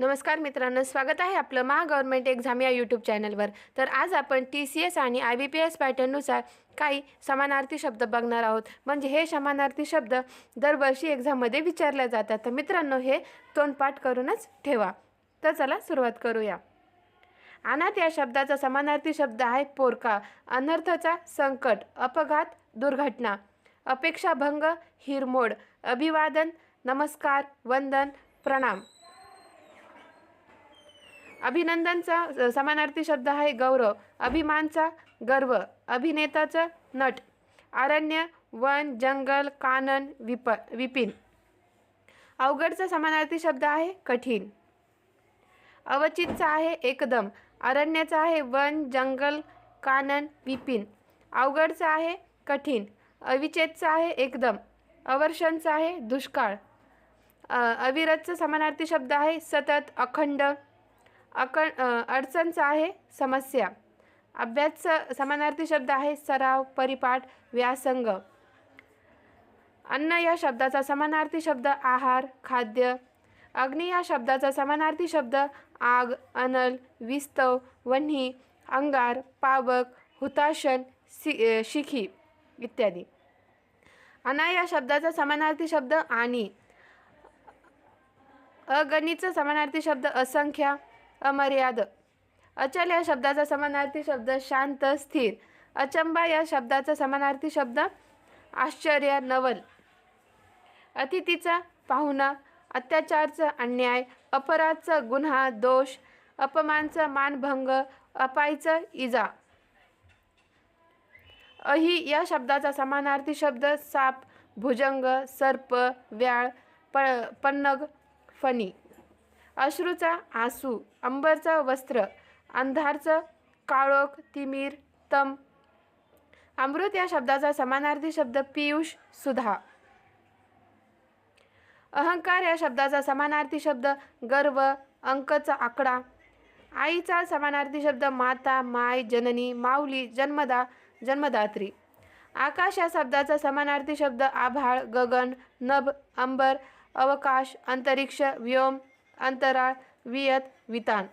नमस्कार मित्रांनो स्वागत आहे आपलं महा गव्हर्नमेंट एक्झाम या यूट्यूब चॅनलवर. तर आज आपण टी सी एस आणि आय बी पी एस पॅटर्ननुसार काही समानार्थी शब्द बघणार आहोत. म्हणजे हे समानार्थी शब्द दरवर्षी एक्झाममध्ये विचारले जातात. तर मित्रांनो हे तोंडपाठ करूनच ठेवा. तर चला सुरुवात करूया. अनाथ या शब्दाचा समानार्थी शब्द आहे पोरका. अनर्थचा संकट अपघात दुर्घटना. अपेक्षाभंग हिरमोड. अभिवादन नमस्कार वंदन प्रणाम. अभिनंदनचा समानार्थी शब्द आहे गौरव. अभिमानचा गर्व. अभिनेताचं नट. अरण्य वन जंगल कानन विप विपिन. अवघडचा समानार्थी शब्द आहे कठीण. अवचितचा आहे एकदम. अरण्याचा आहे वन जंगल कानन विपिन. अवघडचा आहे कठीण. अविचेतचा आहे एकदम. अवर्षणचा आहे दुष्काळ. अविरतचा समानार्थी शब्द आहे सतत अखंड अक अडचणचं आहे समस्या. अभ्यासचं समानार्थी शब्द आहे सराव परिपाठ व्यासंग. अन्न या शब्दाचा समानार्थी शब्द आहार खाद्य. अग्नी या शब्दाचा समानार्थी शब्द आग अनल विस्तव वन्ही अंगार पावक हुताशन सि शिखी इत्यादी. अना या शब्दाचा समानार्थी शब्द आणि. अगणीचा समानार्थी शब्द असंख्या. अमर्याद. अचल या शब्दाचा समानार्थी शब्द शांत स्थिर. अचंबा या शब्दाचा समानार्थी शब्द आश्चर्य नवल अतिथीचा पाहुणा अत्याचारचा अन्याय अपराधचा गुन्हा दोष अपमानचा मानभंग अपायचं इजा. अहि या शब्दाचा समानार्थी शब्द साप भुजंग सर्प व्याळ प पन्नग फणी. अश्रूचा आसू अंबरचं वस्त्र अंधारचं काळोख तिमीर तम. अमृत या शब्दाचा समानार्थी शब्द पियुष सुधा. अहंकार या शब्दाचा समानार्थी शब्द गर्व अंकचा आकडा. आईचा समानार्थी शब्द माता माय जननी माऊली जन्मदा जन्मदात्री. आकाश या शब्दाचा समानार्थी शब्द आभाळ गगन नभ अंबर अवकाश अंतरिक्ष व्योम अंतराळ वियत वितान.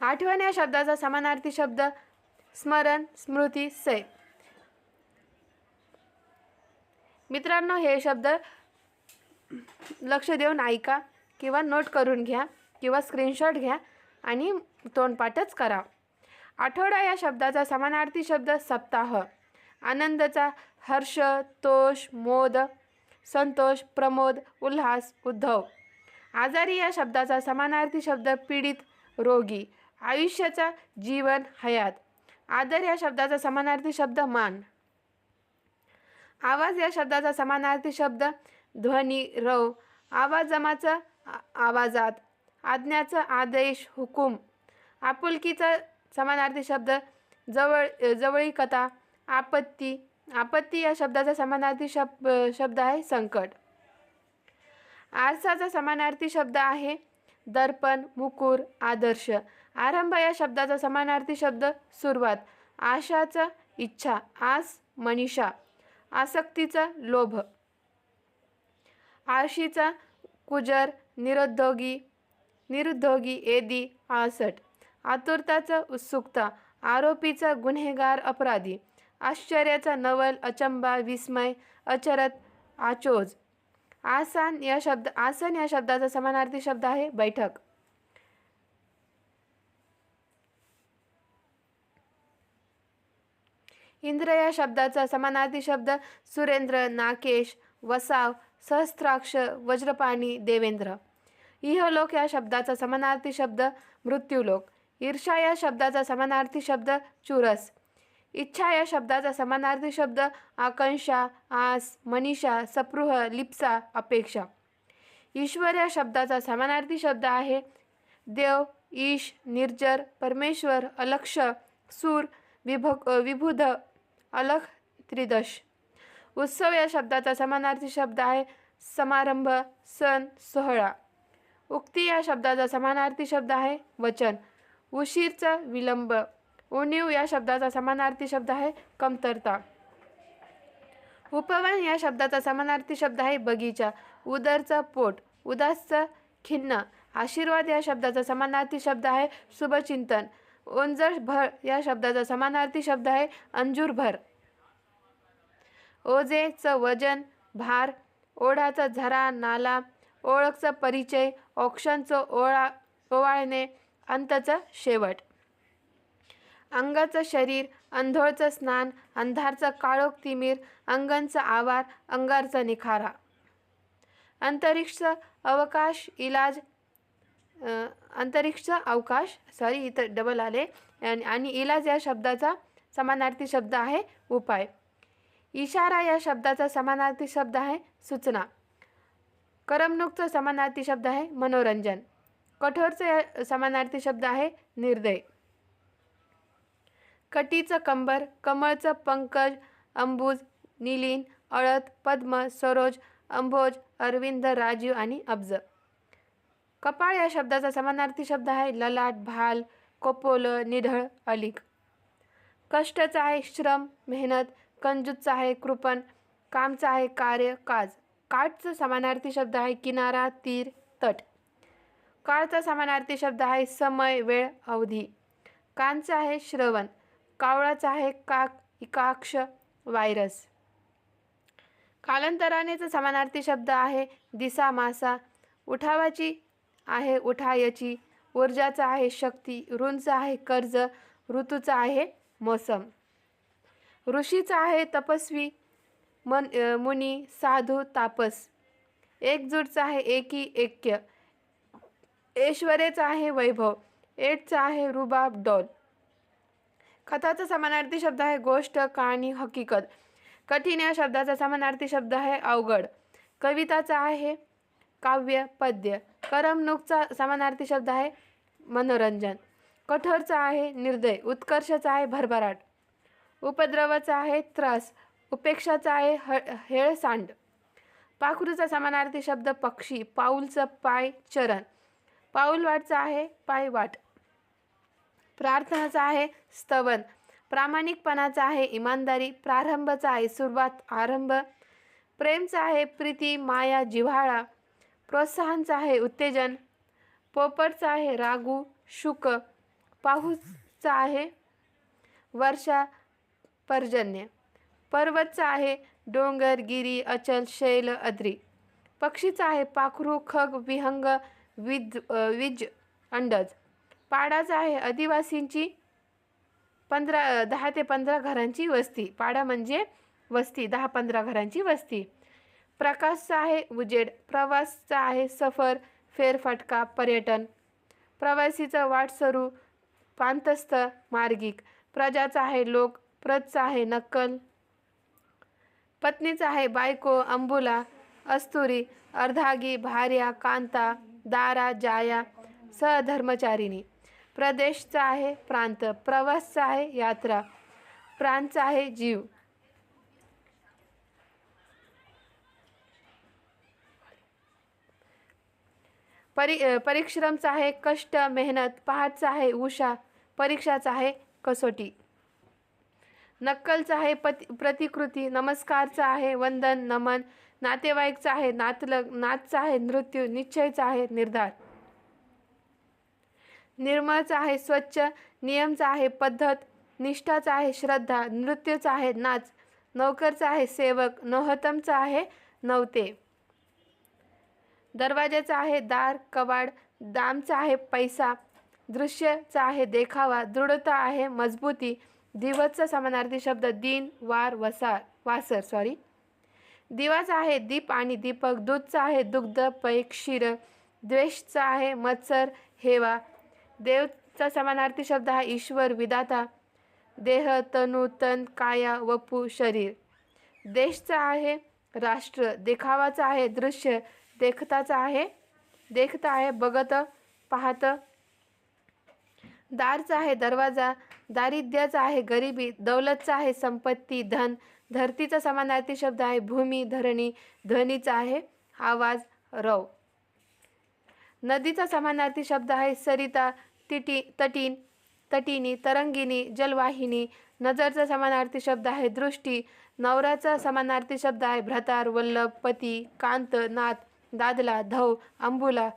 आठवण या शब्दाचा समानार्थी शब्द स्मरण स्मृती सै मित्रांनो हे शब्द लक्ष देऊन ऐका किंवा नोट करून घ्या किंवा स्क्रीनशॉट घ्या आणि तोंडपाठच करा. आठवडा या शब्दाचा समानार्थी शब्द सप्ताह. आनंदचा हर्ष तोष मोद संतोष प्रमोद उल्हास उद्धव. आजारी या शब्दाचा समानार्थी शब्द पीडित रोगी आयुष्याचा जीवन हयात. आदर या शब्दाचा समानार्थी शब्द मान. आवाज या शब्दाचा समानार्थी शब्द ध्वनी रव. आवाजमाचा आ- आवाजात. आज्ञाचा आदेश हुकूम. आपुलकीचा समानार्थी शब्द जवळ जवळीकता आपत्ती. आपत्ती या शब्दाचा समानार्थी शब शब्द आहे संकट. आरसाचा समानार्थी शब्द आहे दर्पण मुकुर आदर्श. आरंभ या शब्दाचा समानार्थी शब्द सुरुवात. आशाचा इच्छा आस मनीषा. आसक्तीचा लोभ. आळशीचा कुजर निरुद्योगी निरुद्योगी एदी आसट. आतुरताचा उत्सुकता. आरोपीचा गुन्हेगार अपराधी. आश्चर्याचा नवल अचंबा विस्मय अचरत आचोज. आसन या शब्द आसन या शब्दाचा समानार्थी शब्द आहे बैठक. इंद्र या शब्दाचा समानार्थी शब्द सुरेंद्र नाकेश वसाव सहस्त्राक्ष वज्रपाणी देवेंद्र. इहलोक या शब्दाचा समानार्थी शब्द मृत्यूलोक. ईर्षा या शब्दाचा समानार्थी शब्द चुरस. इच्छा या शब्दाचा समानार्थी शब्द आकांक्षा आस मनीषा सपृह लिप्सा अपेक्षा. ईश्वर या शब्दाचा समानार्थी शब्द आहे. देव ईश निर्जर परमेश्वर अलक्ष सूर विभ विभुध अलख त्रिदश. उत्सव या शब्दाचा समानार्थी शब्द आहे. समारंभ सण सोहळा. उक्ती या शब्दाचा समानार्थी शब्द आहे. वचन. उशीरचा विलंब. उणीव या शब्दाचा समानार्थी शब्द आहे कमतरता. उपवन या शब्दाचा समानार्थी शब्द आहे बगीचा. उदरचा पोट उदासचा खिन्न आशीर्वाद या शब्दाचा समानार्थी शब्द आहे शुभचिंतन. ओंजळ भर या शब्दाचा समानार्थी शब्द आहे अंजूर भर. ओझेचं वजन भार ओढाचा झरा नाला ओळखचा परिचय ऑक्शनचं ओळा ओवाळणे अंतचं शेवट. अंगाचं शरीर अंधोळचं स्नान अंधारचं काळोख तिमीर अंगणचा आवार अंगारचा निखारा. अंतरिक्ष अवकाश इलाज अंतरिक्ष अवकाश सॉरी इथं डबल आले. आणि आणि इलाज या शब्दाचा समानार्थी शब्द आहे उपाय. इशारा या शब्दाचा समानार्थी शब्द आहे सूचना. करमणूकचं समानार्थी शब्द आहे मनोरंजन. कठोरचा या समानार्थी शब्द आहे निर्दय. कटीचं कंबर कमळचं पंकज अंबुज निलीन अळद पद्म सरोज अंभोज अरविंद राजीव आणि अब्ज. कपाळ या शब्दाचा समानार्थी शब्द आहे ललाट भाल कोपोलं निढळ अलिक कष्टचं आहे श्रम मेहनत कंजूसचा आहे कृपण कामचं आहे कार्य काज. काठचं समानार्थी शब्द आहे किनारा तीर तट. काळचा समानार्थी शब्द आहे समय वेळ अवधी. कानचं आहे श्रवण. कावळाचा आहे काक इकाक्ष व्हायरस कालांतरानेचा समानार्थी शब्द आहे दिसा मासा. उठावाची आहे उठायची. ऊर्जाचा आहे शक्ती. ऋणचा आहे कर्ज. ऋतूचा आहे मोसम. ऋषीचा आहे तपस्वी मन मुनी साधू तापस. एकजूटचा आहे एकी ऐक्य. ऐश्वर्याचा आहे वैभव. एटचा आहे रुबाब डॉल कथाचा समानार्थी शब्द आहे गोष्ट कहाणी हकीकत. कठीण या शब्दाचा समानार्थी शब्द आहे अवघड. कविताचा आहे काव्य पद्य. करमणूकचा समानार्थी शब्द आहे मनोरंजन. कठोरचा आहे निर्दय. उत्कर्षाचा आहे भरभराट. उपद्रवाचा आहे त्रास. उपेक्षाचा आहे ह हेळसांड. पाखरूचा समानार्थी शब्द पक्षी. पाऊलचं पाय चरण. पाऊलवाटचा आहे पायवाट. प्रार्थनाचा आहे स्तवन. प्रामाणिकपणाचा आहे इमानदारी. प्रारंभचा आहे सुरुवात. आरंभ. प्रेमचा आहे प्रीती माया जिव्हाळा. प्रोत्साहनचा आहे उत्तेजन. पोपटचा आहे रागू शुक. पाऊसचा आहे वर्षा पर्जन्य. पर्वतचा आहे डोंगर गिरी अचल शैल अद्री. पक्षीचा आहे पाखरू खग विहंग विज विज अंडज. पाडाचा आहे. आदिवासींची पंधरा दहा ते पंधरा घरांची वस्ती. पाडा म्हणजे वस्ती दहा पंधरा घरांची वस्ती. प्रकाशचा आहे उजेड. प्रवासचा आहे सफर फेरफटका पर्यटन. प्रवासीचं वाटसरू पांतस्थ मार्गिक. प्रजाचा आहे लोक. प्रजचा आहे नक्कल. पत्नीचा आहे बायको अंबुला अस्तुरी अर्धागी भार्या कांता दारा जाया सहधर्मचारिणी. प्रदेशचा आहे प्रांत प्रवासचा आहे यात्रा प्रांतचा आहे जीव. परि परिश्रमचा आहे कष्ट मेहनत पहाटचा आहे उषा परीक्षाचा आहे कसोटी. नक्कलचा आहे पति प्रतिकृती नमस्कारचा आहे वंदन नमन नातेवाईकचा आहे नातलग नाचचा आहे नृत्यू निश्चयचा आहे निर्धार. निर्मळचं आहे स्वच्छ नियमचं आहे पद्धत निष्ठाचा आहे श्रद्धा नृत्यचं आहे नाच नौकरचा आहे सेवक नोहतमचा आहे नवते. दरवाजाचा आहे दार कवाड दामचा आहे पैसा दृश्यचा आहे देखावा दृढता आहे मजबूती दिवसचा समानार्थी शब्द दिन वार वसार वासर सॉरी दिवाचा आहे दीप आणि दीपक दूधचा आहे दुग्ध पै क्षीर द्वेषचा आहे मत्सर हेवा देवचा समानार्थी शब्द हा ईश्वर विदाता देह तनु तन काया वपू शरीर. देशचा आहे राष्ट्र देखावाचा आहे दृश्य देखताचा आहे देखता आहे बघत पाहत. दारचा आहे दरवाजा दारिद्र्याचा आहे गरिबी दौलतचा आहे संपत्ती धन. धरतीचा समानार्थी शब्द आहे भूमी धरणी ध्वनीचा आहे आवाज रव. नदीचा समानार्थी शब्द आहे सरिता तिटी तटीन तटीनी तरंगिनी जलवाहिनी. नजरचा समानार्थी शब्द आहे दृष्टी. नवऱ्याचा समानार्थी शब्द आहे भ्रतार वल्लभ पती कांत नाथ दादला धव अंबुला.